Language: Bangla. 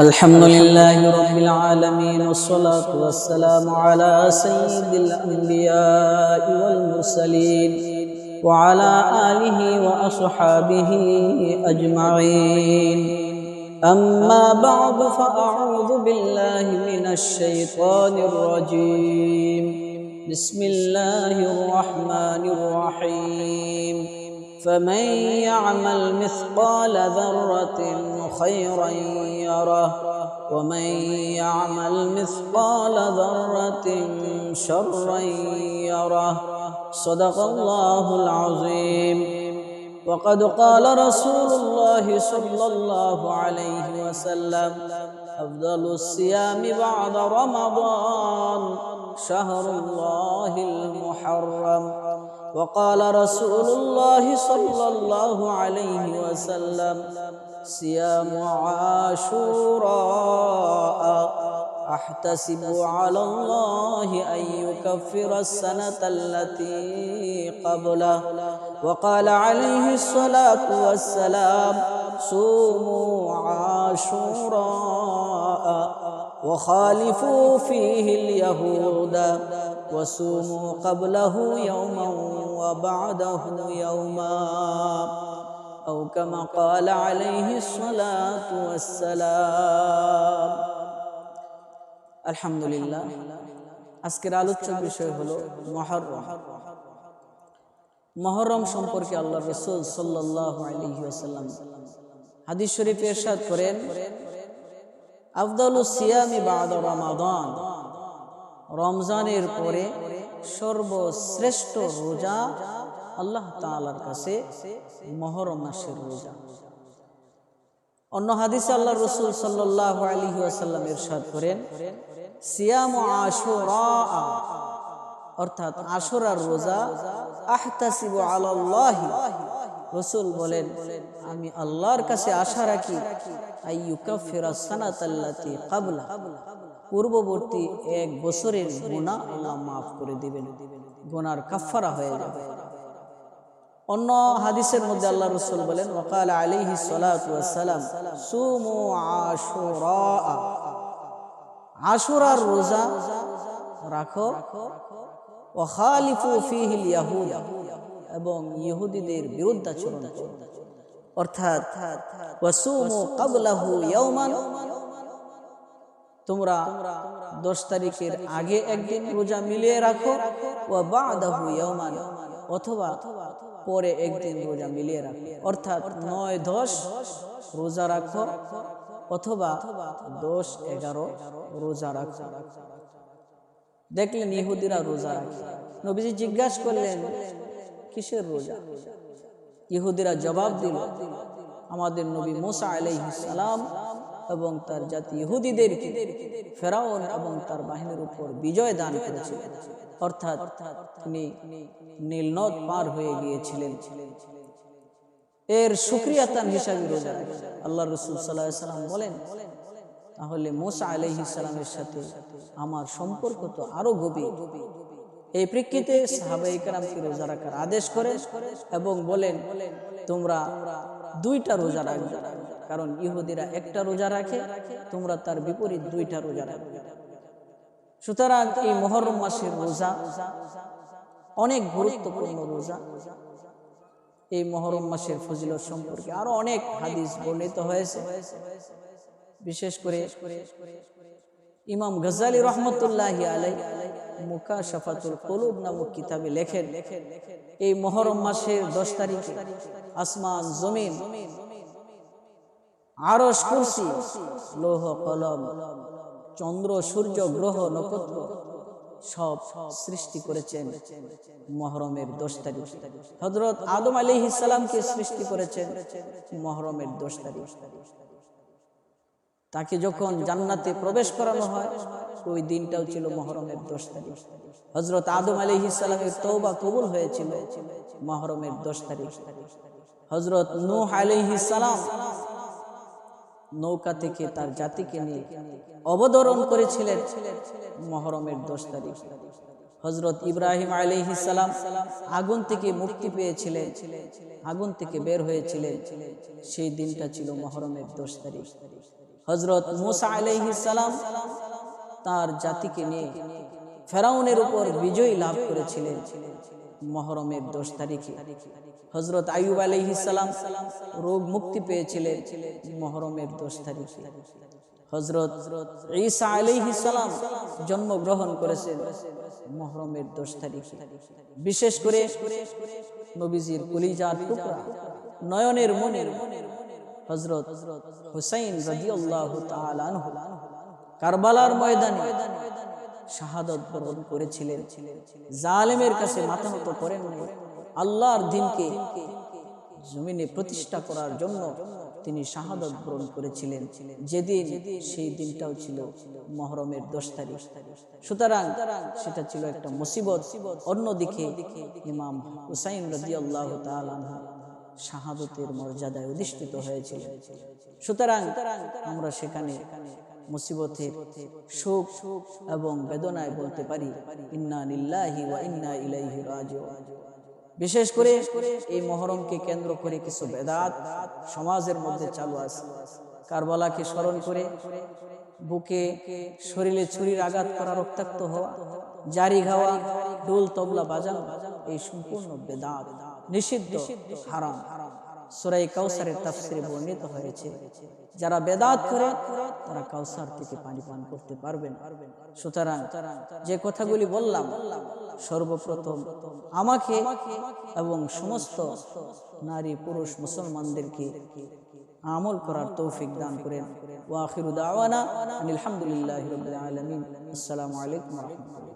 الحمد لله رب العالمين والصلاة والسلام على سيد الأنبياء والمرسلين وعلى آله وأصحابه أجمعين أما بعد فأعوذ بالله من الشيطان الرجيم بسم الله الرحمن الرحيم فمن يعمل مثقال ذرة خيرا يره ومن يعمل مثقال ذرة شرا يره صدق الله العظيم. وقد قال رسول الله صلى الله عليه وسلم أفضل الصيام بعد رمضان شهر الله المحرم. وقال رسول الله صلى الله عليه وسلم صيام عاشوراء أحتسب على الله أن يكفر السنة التي قبله. وقال عليه الصلاة والسلام صوموا عاشوراء. وخالفوا فيه اليهود وصوموا قبله يوما وبعده يوما أو كما قال عليه الصلاة والسلام الحمد لله আজকের আলোচ্য বিষয় হলো মহরম মহরম সম্পর্কে আল্লাহ রসুল সাল্লাহ আলহিহাসাল্লাম হাদিস শরীফ এরশাদ করেন আফদাল সিয়ামি বাদ রমাদান। রমজানের পরে সর্বশ্রেষ্ঠ রোজা আল্লাহ তালার কাছে মহরম মাসের রোজা। অন্য হাদিসে আল্লাহ রসুল সাল্লাহ আলী আসাল্লাম এরশাদ করেন, সিয়াম আশুরা অর্থাৎ আশুরার রোজা, আহতাসিব আলাল্লাহি রসুল বলেন, আমি আল্লাহর কাছে আশা রাখি, আইয়ুকাফিরা সানাতাল্লাতি কাবলা। পূর্ববর্তী এক বছরের গুণা আল্লাহ মাফ করে দিবেন, গুনার কাফারা হয়ে যাবে। অন্য হাদিসের মধ্যে আল্লাহ রসুল বলেন ওকাল আলিহি সালাম সুমু আশুরা। আশুরার রোজা রাখো। ওখালিফু ফিহিল ইয়াহুদ। এবং ইহুদিদের বিরুদ্ধাচরণ করো। অর্থাৎ তোমরা দশ তারিখের আগে একদিন রোজা মিলিয়ে রাখো অথবা পরে একদিন রোজা মিলিয়ে রাখো। অর্থাৎ, নয় দশ রোজা রাখো, অথবা দশ এগারো রোজা রাখো। দেখলেন ইহুদিরা রোজা রাখে। নবীজি জিজ্ঞাসা করলেন কিসের রোজা? ইহুদিরা জবাব দিল, আমাদের নবী মোসা সালাম এবং তার জাতি ইহুদিদেরকে ফেরাউন এবং তার বাহিনীর উপর বিজয় দান করেছিলেন অর্থাৎ তিনি নীলনদ পার হয়ে গিয়েছিলেন। এর সুক্রিয়াতান হিসাবে রোজা আল্লাহ রসুল সাল্লাম বলেন, তাহলে মোসা আলহি সালামের সাথে আমার সম্পর্ক তো আরও গভীর। এই প্রেক্ষিতে আদেশ করে এবং বলেন, তোমরা দুইটা রোজা রাখবে। কারণ ইহুদিরা একটা রোজা রাখে, তোমরা তার বিপরীত দুইটা রোজা রাখবে। সুতরাং এই মহরম মাসের রোজা অনেক গুরুত্বপূর্ণ রোজা। এই মহরম মাসের ফজিলত সম্পর্কে আরও অনেক হাদিস বর্ণিত হয়েছে। বিশেষ করে ইমাম গজালি রহমতুল্লাহ আলাই মুকা শাফাতুল কলুব নামক কিতাবে লেখেন, এই মহরম মাসের দশ তারিখে আসমান, জমিন আরস কুরসি, লৌহ কলম, চন্দ্র, সূর্য, গ্রহ, নক্ষত্র সব সৃষ্টি করেছেন মহরমের দশ তারিখ। হজরত আদম আলী ইসালামকে সৃষ্টি করেছেন মহরমের দশ তারিখ। তাকে যখন জান্নাতে প্রবেশ করানো হয়, ওই দিনটাও ছিল মহরমের দশ তারিখ। হজরত আদম আলী ইসালামের তৌবা কবুল হয়েছিল মহরমের দশ তারিখ। হজরত নূহ আলী ইসালাম নৌকা থেকে তার জাতিকে নিয়ে অবতরণ করেছিলেন মহরমের দশ তারিখ। হজরত ইব্রাহিম আলিহিসাল্লাম আগুন থেকে মুক্তি পেয়েছিলেন, আগুন থেকে বের হয়েছিলেন। সেই দিনটা ছিল মহরমের দশ তারিখ। হজরত মুসা আলাইহিস সালাম তার জাতিকে নিয়ে ফেরাউনের উপর বিজয় লাভ করেছিলেন। মহরমের দশ তারিখে হজরত আইয়ুব আলাইহিস সালাম রোগ মুক্তি পেয়েছিলেন মহরমের দশ তারিখে। হজরত ঈসা আলাইহিস সালাম জন্মগ্রহণ করেছেন মহরমের দশ তারিখে। বিশেষ করে নবীজির কলিজার টুকরা নয়নের মনের হজরত হুসাইন রাদিয়াল্লাহু তাআলা আনহু কারবালার ময়দানে শাহাদত বরণ করেছিলেন। জালেমের কাছে মাথা নত করেন আল্লাহর দিনকে জমিনে প্রতিষ্ঠা করার জন্য তিনি শাহাদত বরণ করেছিলেন। যেদিন সেই দিনটাও ছিল মহরমের দশ তারিখ। সুতরাং সেটা ছিল একটা মুসিবত। অন্যদিকে ইমাম হুসাইন রাজি আল্লাহ শাহাদতের মর্যাদায় অধিষ্ঠিত হয়েছিল। সুতরাং আমরা সেখানে মুসিবতের শোক এবং বেদনায় বলতে পারি। ইন্না লিল্লাহি ওয়া ইন্না ইলাইহি রাজিউন। বিশেষ করে এই মহরমকে কেন্দ্র করে কিছু বেদাত সমাজের মধ্যে চালু আছে। কারবালাকে স্মরণ করে বুকে শরীরে ছুরির আঘাত করা রক্তাক্ত হওয়া জারি খাওয়া ঢোল তবলা বাজানো এই সম্পূর্ণ বেদাত। হারাম। সুরাই হয়েছে, যারা বেদাত করে, তারা কাউসার থেকে পানি পান করতে পারবেন। সুতরাং যে কথাগুলি বললাম, সর্বপ্রথম আমাকে এবং সমস্ত নারী, পুরুষ, মুসলমানদেরকে আমল করার তৌফিক দান করেন। ওয়াখিরু দাওয়ানা আলহামদুলিল্লাহি রাব্বিল আলামিন। আসসালামু আলাইকুম রাহমাতুল্লাহ।